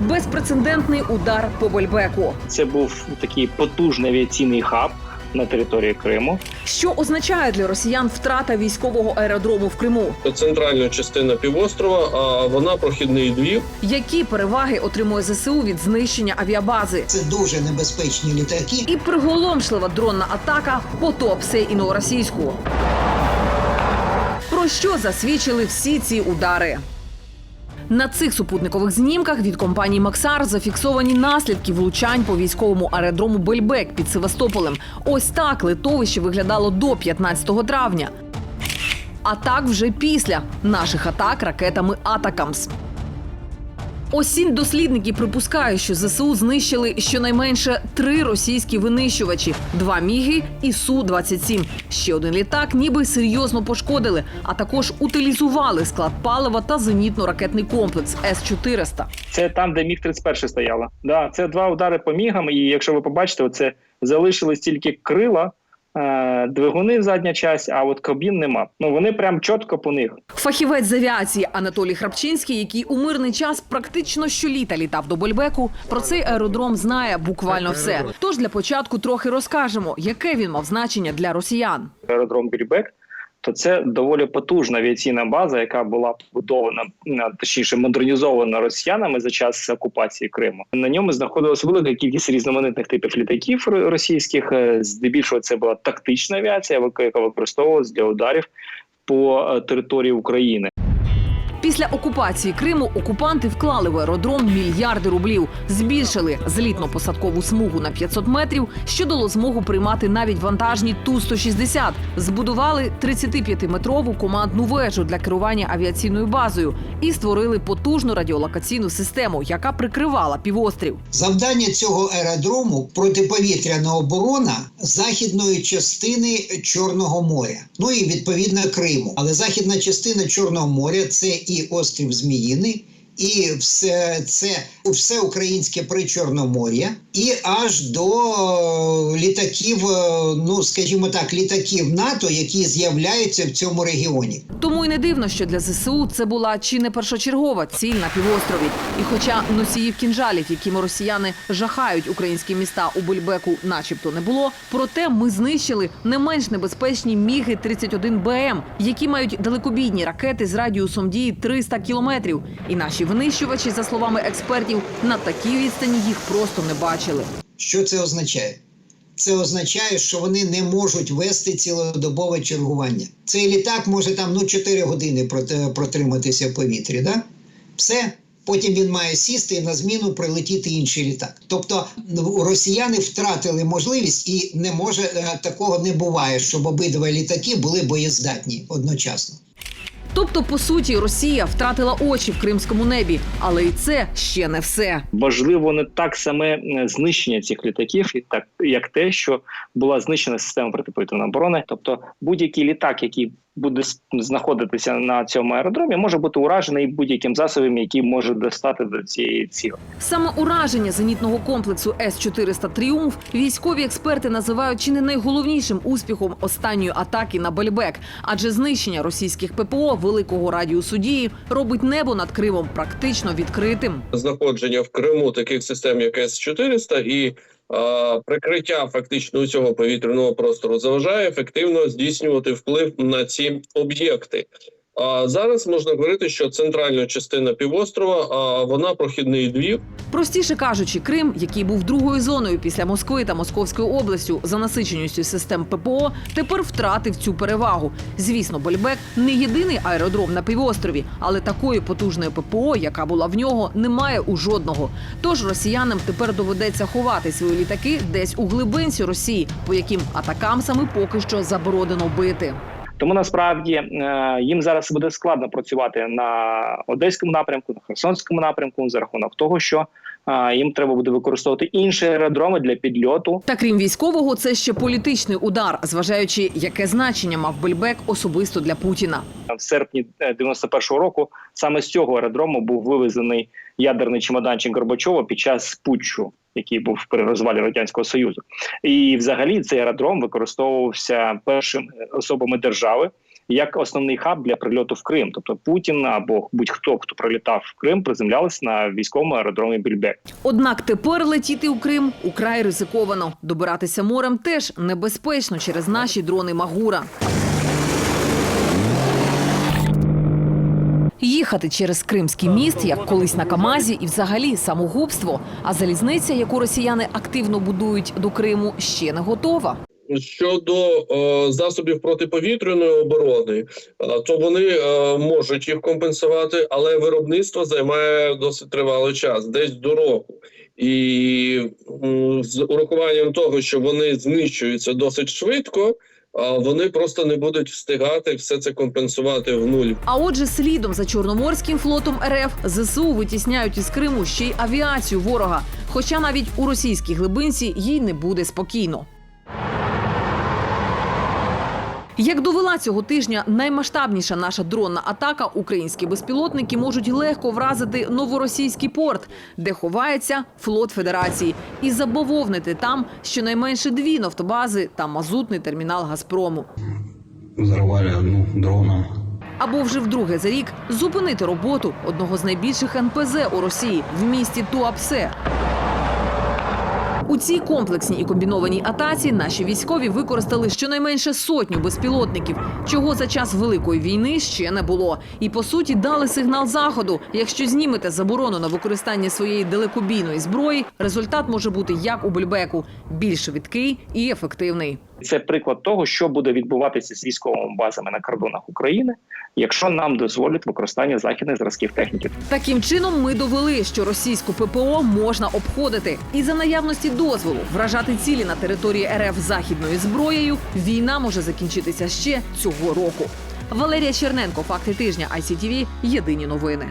Безпрецедентний удар по Бельбеку. Це був такий потужний авіаційний хаб на території Криму. Що означає для росіян втрата військового аеродрому в Криму? центральна частина півострова, а вона прохідний двір. Які переваги отримує ЗСУ від знищення авіабази? Це дуже небезпечні літаки. І приголомшлива дронна атака по Туапсе і Новоросійську. Про що засвідчили всі ці удари? На цих супутникових знімках від компанії Максар зафіксовані наслідки влучань по військовому аеродрому Бельбек під Севастополем. Ось так литовище виглядало до 15 травня. А так вже після наших атак ракетами Атакамс. Осінь дослідники припускають, що ЗСУ знищили щонайменше три російські винищувачі: два міги і су 27 Ще один літак, ніби серйозно пошкодили, а також утилізували склад палива та зенітно-ракетний комплекс С 400 Це там, де міг 31 стояла. Да, це два удари по мігам. І якщо ви побачите, оце залишились тільки крила, двигуни задня часть, а от кабін нема. Ну вони прям чітко по них. Фахівець з авіації Анатолій Храпчинський, який у мирний час практично щоліта літав до Больбеку, про цей аеродром знає буквально все. Тож для початку трохи розкажемо, яке він мав значення для росіян. Аеродром Більбек. То це доволі потужна авіаційна база, яка була побудована точніше модернізована росіянами за час окупації Криму. На ньому знаходилася велика кількість різноманітних типів літаків російських. Е, Здебільшого це була тактична авіація, яка- використовувалася для ударів по е, території України. Після окупації Криму окупанти вклали в аеродром мільярди рублів, збільшили злітно-посадкову смугу на 500 метрів, що дало змогу приймати навіть вантажні Ту-160. Збудували 35-метрову командну вежу для керування авіаційною базою і створили потужну радіолокаційну систему, яка прикривала півострів. Завдання цього аеродрому протиповітряна оборона західної частини Чорного моря, ну і відповідно Криму. Але західна частина Чорного моря це і острів Зміїний. І все це все українське причорномор'я, і аж до е, літаків, е, ну скажімо так, літаків НАТО, які з'являються в цьому регіоні. Тому й не дивно, що для ЗСУ це була чи не першочергова ціль на півострові. І хоча носіїв кінжалів, якими росіяни жахають українські міста у Бульбеку, начебто не було, проте ми знищили не менш небезпечні міги 31 БМ, які мають далекобійні ракети з радіусом дії 300 кілометрів. І наші винищувачі, за словами експертів, на такій відстані їх просто не бачили. Що це означає? Це означає, що вони не можуть вести цілодобове чергування. Цей літак може там ну 4 години протриматися в повітрі. Да? Все. Потім він має сісти і на зміну прилетіти інший літак. Тобто ну, росіяни втратили можливість, і не може е, такого не буває, щоб обидва літаки були боєздатні одночасно. Тобто, по суті, Росія втратила очі в кримському небі, але і це ще не все. Важливо не так саме знищення цих літаків, і так як те, що була знищена система протиповітряної оборони. Тобто будь-який літак, який буде знаходитися на цьому аеродромі, може бути уражений будь-яким засобом, який може достати до цієї цілі. Саме ураження зенітного комплексу С-400 «Тріумф» військові експерти називають чи не найголовнішим успіхом останньої атаки на Бельбек, адже знищення російських ППО великого радіусу дії робить небо над Кримом практично відкритим. знаходження в Криму таких систем, як С-400 і а, прикриття фактично усього повітряного простору заважає ефективно здійснювати вплив на ці об'єкти. А зараз можна говорити, що центральна частина півострова а, вона прохідний двір. Простіше кажучи, Крим, який був другою зоною після Москви та Московською областю за насиченістю систем ППО, тепер втратив цю перевагу. Звісно, Бельбек не єдиний аеродром на півострові, але такої потужної ППО, яка була в нього, немає у жодного. Тож росіянам тепер доведеться ховати свої літаки десь у глибинці Росії, по яким атакамсами поки що заборонено бити. Тому насправді е, їм зараз буде складно працювати на одеському напрямку, на херсонському напрямку за рахунок того, що е, їм треба буде використовувати інші аеродроми для підльоту Та крім військового, це ще політичний удар, зважаючи, яке значення мав Бельбек особисто для Путіна. в серпні е, 91-го року. Саме з цього аеродрому був вивезений ядерний чемоданчик Горбачова під час путчу, який був при розвалі радянського союзу. І, взагалі, цей аеродром використовувався першими особами держави як основний хаб для прильоту в Крим. Тобто Путін або будь-хто, хто прилітав в Крим, приземлялися на військовому аеродромі Більбек. Однак тепер летіти у Крим украй ризиковано. Добиратися морем теж небезпечно через наші дрони Магура. Їхати через Кримський міст, як колись на Камазі, і взагалі самогубство. А залізниця, яку росіяни активно будують до Криму, ще не готова. Щодо е, засобів протиповітряної оборони, е, то вони е, можуть їх компенсувати, але виробництво займає досить тривалий час, десь до року. І м, з урахуванням того, що вони знищуються досить швидко, вони просто не будуть встигати все це компенсувати в нуль. А отже, слідом за Чорноморським флотом РФ ЗСУ витісняють із Криму ще й авіацію ворога. Хоча навіть у російській глибинці їй не буде спокійно. Як довела цього тижня наймасштабніша наша дронна атака, українські безпілотники можуть легко вразити новоросійський порт, де ховається флот Федерації, і забововнити там щонайменше дві нафтобази та мазутний термінал Газпрому. взорвали одну дроном. Або вже вдруге за рік зупинити роботу одного з найбільших НПЗ у Росії в місті Туапсе. У цій комплексній і комбінованій атаці наші військові використали щонайменше сотню безпілотників, чого за час великої війни ще не було. І по суті дали сигнал заходу. Якщо знімете заборону на використання своєї далекобійної зброї, результат може бути як у Бульбеку більш швидкий і ефективний. Це приклад того, що буде відбуватися з військовими базами на кордонах України, якщо нам дозволять використання західних зразків техніки. Таким чином, ми довели, що російську ППО можна обходити, і за наявності дозволу вражати цілі на території РФ західною зброєю. Війна може закінчитися ще цього року. Валерія Черненко, факти тижня ICTV, Єдині новини.